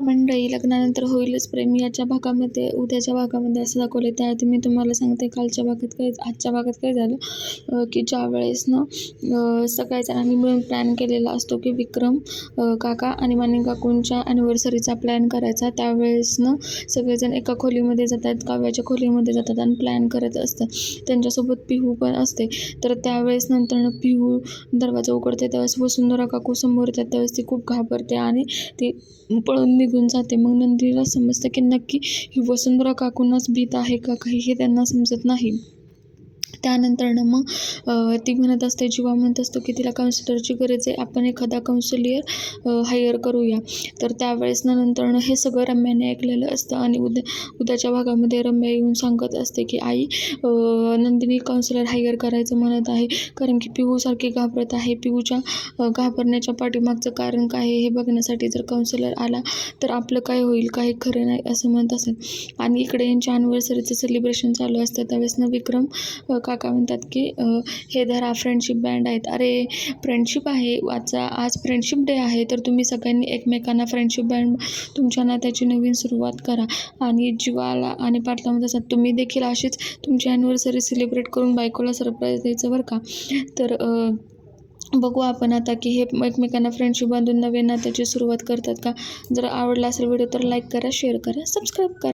मंडळी लग्नानंतर होईलच प्रेम. याच्या भागामध्ये उद्याच्या भागामध्ये असं दाखवलं त्याआधी मी तुम्हाला सांगते कालच्या भागात काय आजच्या भागात काय झालं? की ज्या वेळेस ना अं, जणांनी मिळून प्लॅन केलेला असतो की विक्रम काका आणि मानिक काकूंच्या ॲनिव्हर्सरीचा प्लॅन करायचा. त्यावेळेस ना सगळेजण एका खोलीमध्ये जातात काव्याच्या खोलीमध्ये जातात आणि प्लॅन करत असतात. त्यांच्यासोबत पिहू पण असते. तर त्यावेळेस नंतर पिहू दरवाजा उघडते. त्यावेळेस वसुंधरा काकू समोर येतात. त्यावेळेस ती खूप घाबरते आणि ती पळून निघून जाते. मग नंदिनीला समजतं की नक्की ही वसुंधरा काकूंनाच भीत आहे का काही हे त्यांना समजत नाही. त्यानंतरनं मग ती म्हणत असते जीवा म्हणत असतो की तिला काउन्सिलरची गरज आहे आपण एखादा काउन्सिलियर हायर करूया. तर त्यावेळेस ना नंतरनं हे सगळं रम्याने ऐकलेलं असतं आणि उद्या उद्याच्या भागामध्ये रम्या येऊन सांगत असते की आई नंदिनी काउन्सिलर हायर करायचं म्हणत आहे कारण की पिहूसारखी घाबरत आहे. पिहूच्या घाबरण्याच्या पाठीमागचं कारण काय आहे हे बघण्यासाठी जर काउन्सिलर आला तर आपलं काय होईल काही खरं नाही असं म्हणत असत. आणि इकडे यांच्या अॅनिव्हर्सरीचं सेलिब्रेशन चालू असतं. त्यावेळेस ना विक्रम काका म्हणतात की हे धरा फ्रेंडशिप बँड आहेत. अरे फ्रेंडशिप आहे. आजचा आज फ्रेंडशिप डे आहे तर तुम्ही सगळ्यांनी एकमेकांना फ्रेंडशिप बँड तुमच्या नात्याची नवीन सुरुवात करा. आणि जीवाला आणि पाटला असतात तुम्ही देखील अशीच तुमची ॲनिव्हर्सरी सेलिब्रेट करून बायकोला सरप्राईज द्यायचं बरं का? तर बघू आपण आता की हे एकमेकांना फ्रेंडशिप बांधून नवीन नात्याची सुरुवात करतात का? जर आवडला असेल व्हिडिओ तर लाईक करा शेअर करा सबस्क्राईब करा.